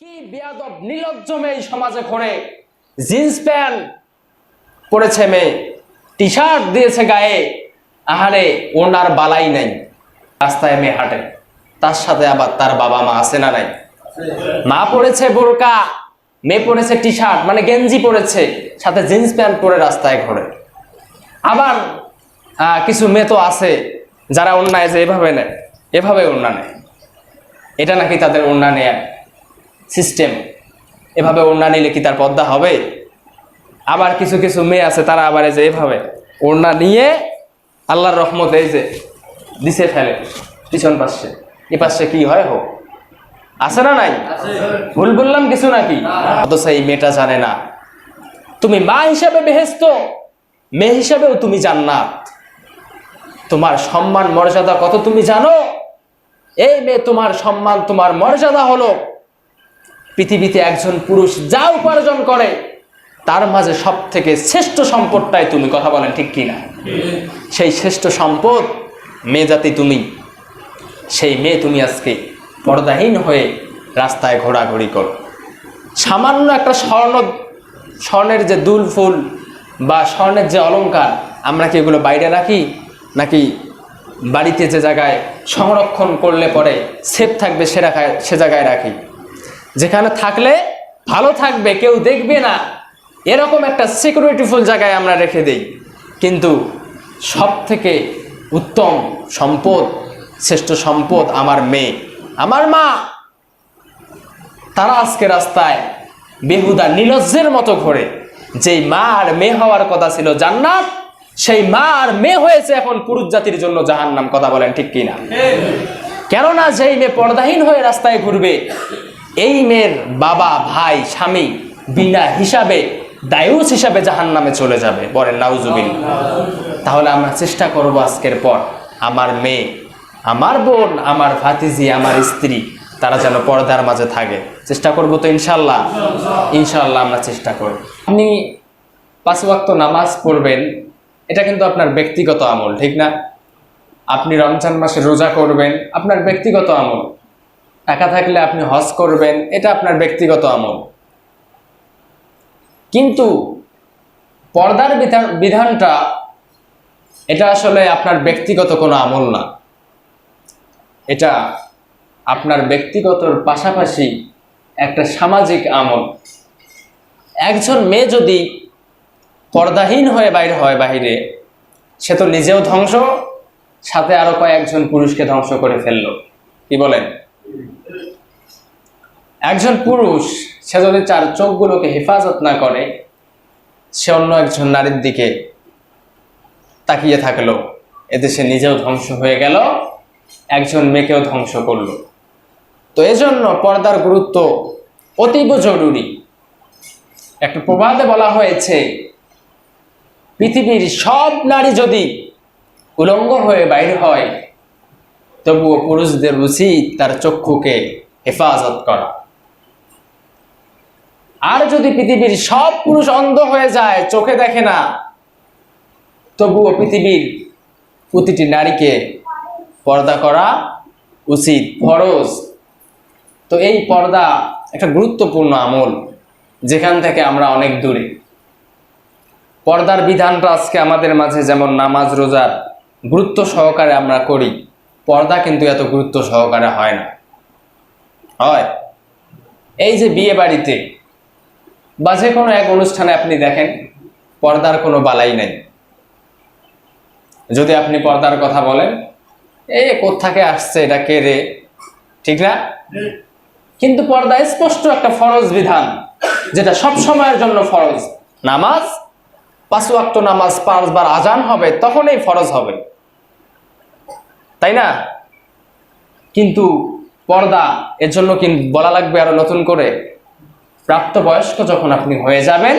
কি বেয়াদব নির্লজ্জ মেয়ে সমাজে ঘরে। জিন্স প্যান্ট পরেছে মেয়ে টি শার্ট দিয়েছে গায়ে। আহারে ওনার বালাই নাই। রাস্তায় মেয়ে হাঁটে। তার সাথে আবার তার বাবা মা আছে না নাই? মা পরেছে বোরকা, মেয়ে পরেছে টি শার্ট মানে গেঞ্জি পরেছে, সাথে জিন্স প্যান্ট পরে রাস্তায় ঘোরে। আবার কিছু মেয়ে তো আছে, যারা অন্যায় যে এভাবে নেয়, এভাবে অন্যা নেয়। এটা নাকি তাদের অন্যা নেয়ার সিস্টেম। এভাবে ওড়না নিলে কি তার পদ্মা হবে? আবার কিছু কিছু মেয়ে আছে তারা আবার এই যে এভাবে ওড়না নিয়ে আল্লাহর রহমত এই যে দিছে ফেলে পিছন পাশে। এ পাশে কি হয় হোক? আছে না নাই? ভুল বললাম কিছু নাকি? অথচ এই মেয়েটা জানে না। তুমি মা হিসাবে বেহেস্ত মেয়ে হিসাবেও তুমি জান্নাত। তোমার সম্মান মর্যাদা কত তুমি জানো? এই মেয়ে তোমার সম্মান তোমার মর্যাদা হলো পৃথিবীতে একজন পুরুষ যা উপার্জন করে, তার মাঝে সব থেকে শ্রেষ্ঠ সম্পদটাই তুমি, কথা বলেন ঠিক কি না সেই শ্রেষ্ঠ সম্পদ মেয়ে জাতি তুমি, সেই মেয়ে তুমি আজকে পর্দাহীন হয়ে রাস্তায় ঘোরাঘুরি করো। সামান্য একটা স্বর্ণ, স্বর্ণের যে দুল ফুল বা স্বর্ণের যে অলঙ্কার আমরা কি এগুলো বাইরে রাখি? নাকি বাড়িতে যে জায়গায় সংরক্ষণ করলে পরে সেফ থাকবে, সে রাখায় সে জায়গায় রাখি? যেখানে থাকলে ভালো থাকবে কেউ দেখবে না। এরকম একটা সিকিউরিটিফুল জায়গায় আমরা রেখে দেই। কিন্তু সব থেকে উত্তম সম্পদ শ্রেষ্ঠ সম্পদ আমার মেয়ে। আমার মা তারা আজকে রাস্তায় বেহুদা নীলজ্জের মতো ঘোরে। যেই মা আর মেয়ে হওয়ার কথা ছিল জান্নাত সেই মা আর মেয়ে হয়েছে এখন পুরুষ জাতির জন্য জাহান্নাম কথা বলেন ঠিক কিনা? কেননা যেই মেয়ে পর্দাহীন হয়ে রাস্তায় ঘুরবে এই মেয়ের বাবা, ভাই, স্বামী বিনা হিসাবে, দায়ুস হিসাবে জাহান নামে চলে যাবে, বলেন নাউজুবিন তাহলে আমরা চেষ্টা করব আজকের পর, আমার মেয়ে, আমার বোন, আমার ভাতিজি, আমার স্ত্রী, তারা যেন পর্দার মাঝে থাকে। চেষ্টা করব তো ইনশাল্লাহ। ইনশাল্লাহ আমরা চেষ্টা করব। আপনি পাঁচ ওয়াক্ত নামাজ পড়বেন, এটা কিন্তু আপনার ব্যক্তিগত আমল, ঠিক না? আপনি রমজান মাসে রোজা করবেন, আপনার ব্যক্তিগত আমল। একা থাকলে আপনি হজ করবেন, এটা আপনার ব্যক্তিগত আমল। কিন্তু পর্দার বিধান, বিধানটা, এটা আসলে আপনার ব্যক্তিগত কোনো আমল না। এটা আপনার ব্যক্তিগতর পাশাপাশি একটা সামাজিক আমল। একজন মেয়ে যদি পর্দাহীন হয়ে বাইরে হয় বাহিরে, সে তো নিজেও ধ্বংস, সাথে আরও কয়েকজন পুরুষকে ধ্বংস করে ফেলল। কি বলেন? একজন পুরুষ, সে যদি চার চোখগুলোকে হেফাজত না করে, সে অন্য একজন নারীর দিকে তাকিয়ে থাকল। এতে সে নিজেও ধ্বংস হয়ে গেল, একজন মেয়েকেও ধ্বংস করল। তো এজন্য পর্দার গুরুত্ব অতীব জরুরি। একটা প্রবাদে বলা হয়েছে, পৃথিবীর সব নারী যদি উলঙ্গ হয়ে বাইর হয়, তবুও পুরুষদের উচিত তার চক্ষুকে হেফাজত করা। আর যদি পৃথিবীর সব পুরুষ অন্ধ হয়ে যায়, চোখে দেখে না, তবুও পৃথিবীর প্রতিটি নারীকে পর্দা করা উচিত, ফরজ। তো এই পর্দা একটা গুরুত্বপূর্ণ আমল, যেখান থেকে আমরা অনেক দূরে। পর্দার বিধানটা আজকে আমাদের মাঝে যেমন নামাজ, রোজার গুরুত্ব সহকারে আমরা করি, পর্দা কিন্তু এত গুরুত্ব সহকারে হয় না। হয়। এই যে বিয়ে বাড়িতে বা যে কোনো এক অনুষ্ঠানে আপনি দেখেন, পর্দার কোনো বালাই নেই। যদি আপনি পর্দার কথা বলেন, এ, কোত্থাকে আসছে, এটা কে রে? ঠিক না? কিন্তু পর্দা স্পষ্ট একটা ফরজ বিধান, যেটা সব সময়ের জন্য ফরজ। নামাজ, পাঁচ ওয়াক্ত নামাজ পাঁচবার আজান হবে, তখনই ফরজ হবে। তাই না? কিন্তু পর্দা, এর জন্য কিন্তু বলা লাগবে আরও নতুন করে? প্রাপ্তবয়স্ক যখন আপনি হয়ে যাবেন,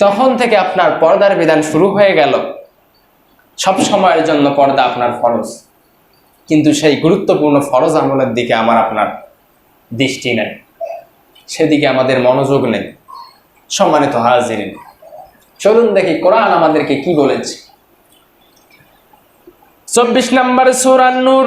তখন থেকে আপনার পর্দার বিধান শুরু হয়ে গেল। সব সময়ের জন্য পর্দা আপনার ফরজ। কিন্তু সেই গুরুত্বপূর্ণ ফরজ আমলের দিকে আমার আপনার দৃষ্টি নেই। সেদিকে আমাদের মনোযোগ নেই। সম্মানিত হাজিরিন, চলুন দেখি কোরআন আমাদেরকে কি বলেছে। চব্বিশ নম্বর সুরান্নুর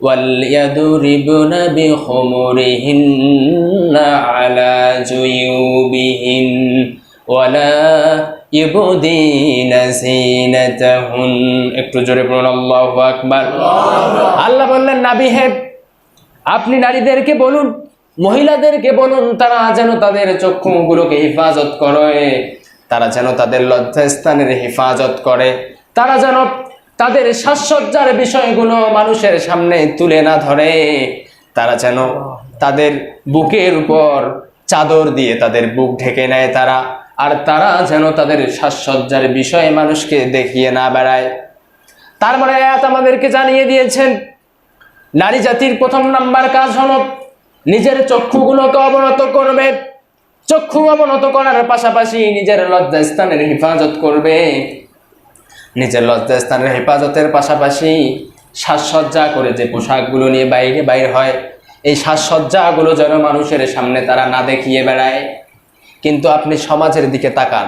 وليضربن بخمرهن على جيوبهن ولا يبدين زينتهن একটু জোরে বলুন আল্লাহু আকবার আল্লাহ বললেন নাবি হে আপনি নারীদেরকে বলুন মহিলাদেরকে বলুন তারা যেন তাদের চক্ষুগুলোকে হেফাজত করে তারা যেন তাদের লজ্জাস্থানের হেফাজত করে তারা যেন তাদের সাজসজ্জার বিষয়গুলো মানুষের সামনে তুলে না ধরে। তারা যেন তাদের বুকের উপর চাদর দিয়ে তাদের বুক ঢেকে নেয় তারা, আর তারা যেন তাদের সাজসজ্জার বিষয়ে মানুষকে দেখিয়ে না বেড়ায়। তার মানে আমাদেরকে জানিয়ে দিয়েছেন, নারী জাতির প্রথম নাম্বার কাজ হলো নিজের চক্ষুগুলোকে অবনত করবে। চক্ষু অবনত করার পাশাপাশি নিজের লজ্জাস্থানের হেফাজত করবে। নিজের লজ্জাস্থানের হেফাজতের পাশাপাশি সাজসজ্জা করে যে পোশাকগুলো নিয়ে বাইরে বাইর হয়, এই সাজসজ্জাগুলো যেন মানুষের সামনে তারা না দেখিয়ে বেড়ায়। কিন্তু আপনি সমাজের দিকে তাকান।